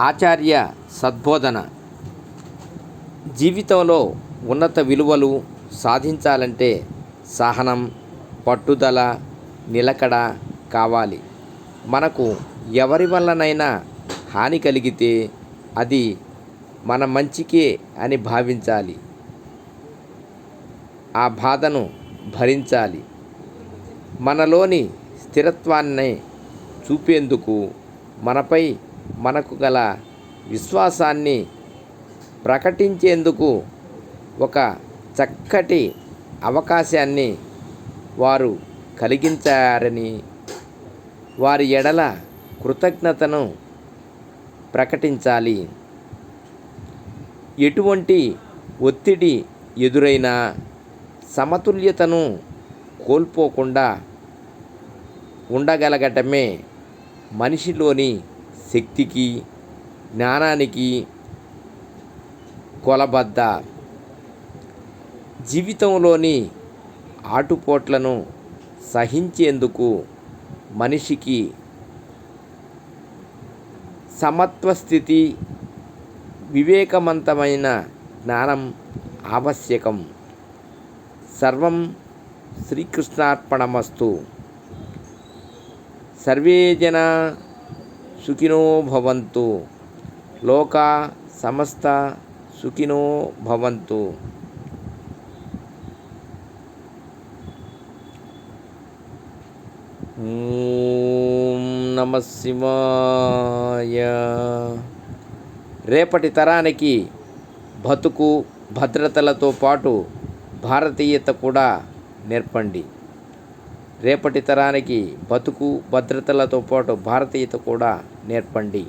ఆచార్య సద్బోధన. జీవితంలో ఉన్నత విలువలు సాధించాలంటే సహనం పట్టుదల నిలకడ కావాలి. మనకు ఎవరి వల్లనైనా హాని కలిగితే అది మన మంచికే అని భావించాలి. ఆ బాధను భరించాలి. మనలోని స్థిరత్వాన్ని చూపేందుకు మనపై మనకు గల విశ్వాసాన్ని ప్రకటించేందుకు ఒక చక్కటి అవకాశాన్ని వారు కలిగించారని వారి ఎడల కృతజ్ఞతను ప్రకటించాలి. ఎటువంటి ఒత్తిడి ఎదురైనా సమతుల్యతను కోల్పోకుండా ఉండగలగటమే మనిషిలోని శక్తికి జ్ఞానానికి కొలబద్ద జీవితంలోని ఆటుపోట్లను సహించేందుకు మనిషికి సమత్వ స్థితి వివేకవంతమైన జ్ఞానం ఆవశ్యకం. సర్వం శ్రీకృష్ణార్పణమస్తు. సర్వేజన సుఖినో భవంతు. లోకా సమస్త సుఖినో భవంతు. నమ శివాయ. రేపటి తరానికి బతుకు భద్రతలతో పాటు భారతీయత కూడా నేర్పండి. రేపటి తరానికి బతుకు భద్రతలతో పాటు భారతీయత కూడా నేర్పండి.